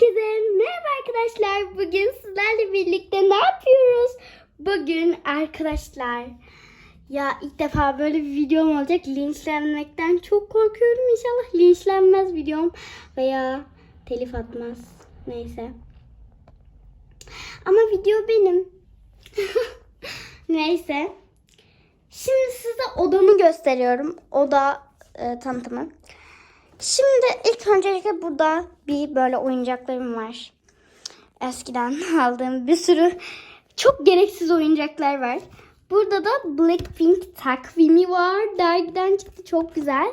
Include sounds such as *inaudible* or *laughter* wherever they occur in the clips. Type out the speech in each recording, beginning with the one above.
Herkese merhaba arkadaşlar. Bugün sizlerle birlikte ne yapıyoruz? Bugün arkadaşlar ya ilk defa böyle bir videom olacak. Linçlenmekten çok korkuyorum. İnşallah linçlenmez videom veya telif atmaz. Neyse. Ama video benim. *laughs* Neyse. Şimdi size odamı gösteriyorum. Oda e, tanıtımı. Şimdi ilk öncelikle burada bir böyle oyuncaklarım var. Eskiden *laughs* aldığım bir sürü çok gereksiz oyuncaklar var. Burada da Blackpink takvimi var. Dergiden çıktı çok güzel.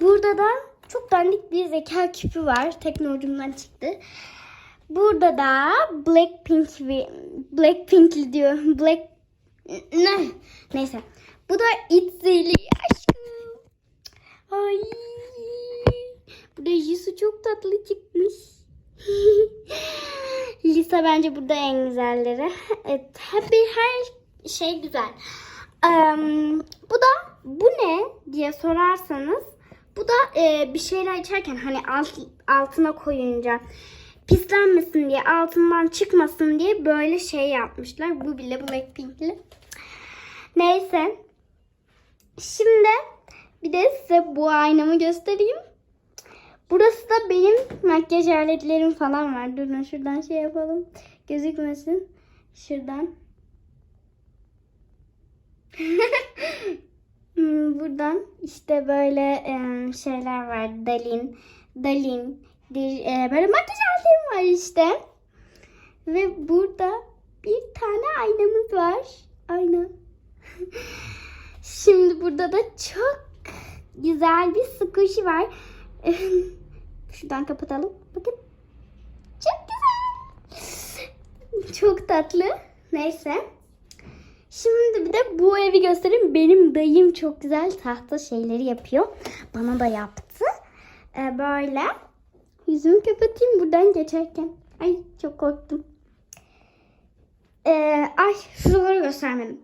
Burada da çok dandik bir zeka küpü var. Teknolojimden çıktı. Burada da Blackpink Blackpink diyor. Black ne? Neyse. Bu da Itzy'li aşkım. Ay. Jisoo çok tatlı çıkmış. *laughs* Lisa bence burada en güzelleri. Evet, hep her şey güzel. Em, bu da bu ne diye sorarsanız bu da e, bir şeyler içerken hani alt, altına koyunca pislenmesin diye altından çıkmasın diye böyle şey yapmışlar. Bu bile Blackpink'li. Neyse. Şimdi bir de size bu aynamı göstereyim. Burası da benim makyaj aletlerim falan var. Durun şuradan şey yapalım. Gözükmesin. Şuradan. *laughs* Hmm, Buradan işte böyle şeyler var. Dalin. Dalin. e, böyle makyaj aletlerim var işte. Ve burada bir tane aynamız var. Ayna. *laughs* Şimdi burada da çok güzel bir squishy var. *laughs* Şuradan kapatalım. Bakın. Çok güzel. Çok tatlı. Neyse. Şimdi bir de bu evi göstereyim. Benim dayım çok güzel tahta şeyleri yapıyor. Bana da yaptı. Ee, böyle. Yüzümü kapatayım buradan geçerken. Ay çok korktum. Ee, ay şuraları göstermedim.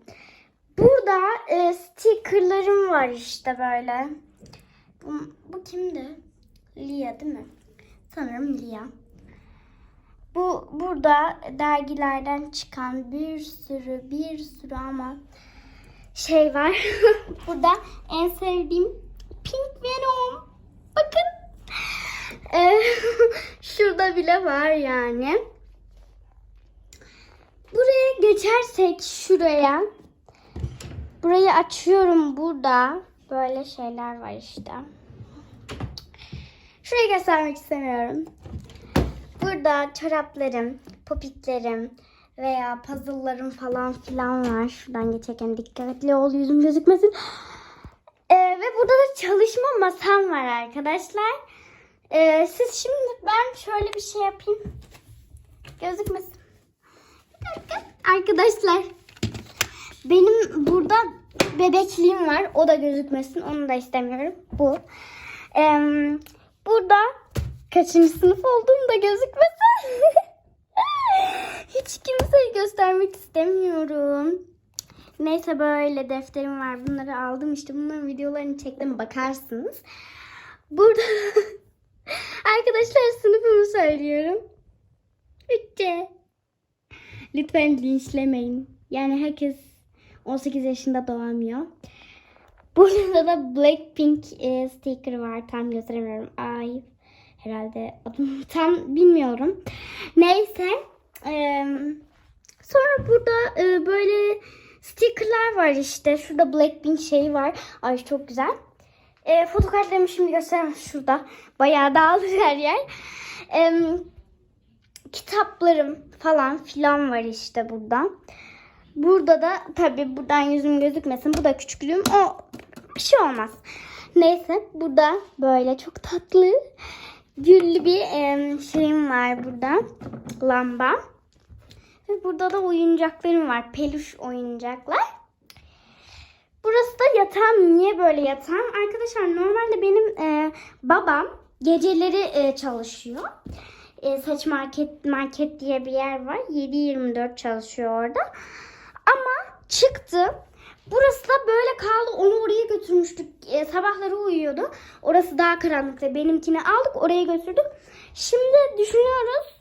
Burada e, stickerlarım var işte böyle. Bu, bu kimdi? Lia değil mi? Sanırım Lia. Bu burada dergilerden çıkan bir sürü bir sürü ama şey var. *laughs* burada en sevdiğim Pink Venom. Bakın. Ee, *laughs* şurada bile var yani. Buraya geçersek şuraya. Burayı açıyorum burada. Böyle şeyler var işte. Şurayı göstermek istemiyorum. Burada çoraplarım, popitlerim veya puzzle'larım falan filan var. Şuradan geçerken dikkatli ol yüzüm gözükmesin. Ee, ve burada da çalışma masam var arkadaşlar. Ee, siz şimdi ben şöyle bir şey yapayım. Gözükmesin. Arkadaşlar benim burada bebekliğim var. O da gözükmesin. Onu da istemiyorum. Bu. Ee, burada kaçıncı sınıf olduğum da gözükmesin. *laughs* Hiç kimseyi göstermek istemiyorum. Neyse böyle defterim var. Bunları aldım işte. Bunların videolarını çektim. Bakarsınız. Burada *laughs* arkadaşlar sınıfımı söylüyorum. Üççe. Lütfen linçlemeyin. Yani herkes 18 yaşında doğamıyor. Burada da Blackpink e, sticker var. Tam gösteremiyorum. Ay herhalde adım *laughs* tam bilmiyorum. Neyse. e, sonra burada e, böyle stickerlar var işte. Şurada Blackpink şeyi var. Ay çok güzel. E, fotokartlarımı şimdi göstereyim şurada. Bayağı dağılır her yer. E, kitaplarım falan filan var işte burada. Burada da tabii buradan yüzüm gözükmesin. Bu da küçüklüğüm. O bir şey olmaz. Neyse burada böyle çok tatlı güllü bir em, şeyim var burada. Lamba. Ve burada da oyuncaklarım var. Peluş oyuncaklar. Burası da yatağım. Niye böyle yatağım? Arkadaşlar normalde benim e, babam geceleri e, çalışıyor. E, saç market market diye bir yer var. 7-24 çalışıyor orada. Ama çıktı. Burası da böyle kaldı. Onu oraya götürmüştük. E, sabahları uyuyordu. Orası daha karanlıktı. Benimkini aldık oraya götürdük. Şimdi düşünüyoruz.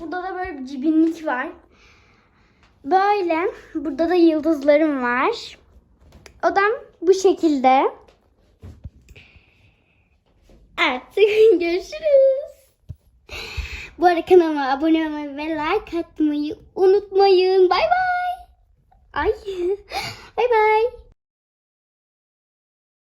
Burada da böyle bir cibinlik var. Böyle. Burada da yıldızlarım var. Odam bu şekilde. Evet. *laughs* Görüşürüz. Bu arada kanalıma abone olmayı ve like atmayı unutmayın. Bay bay. Ay. *laughs* bay bay.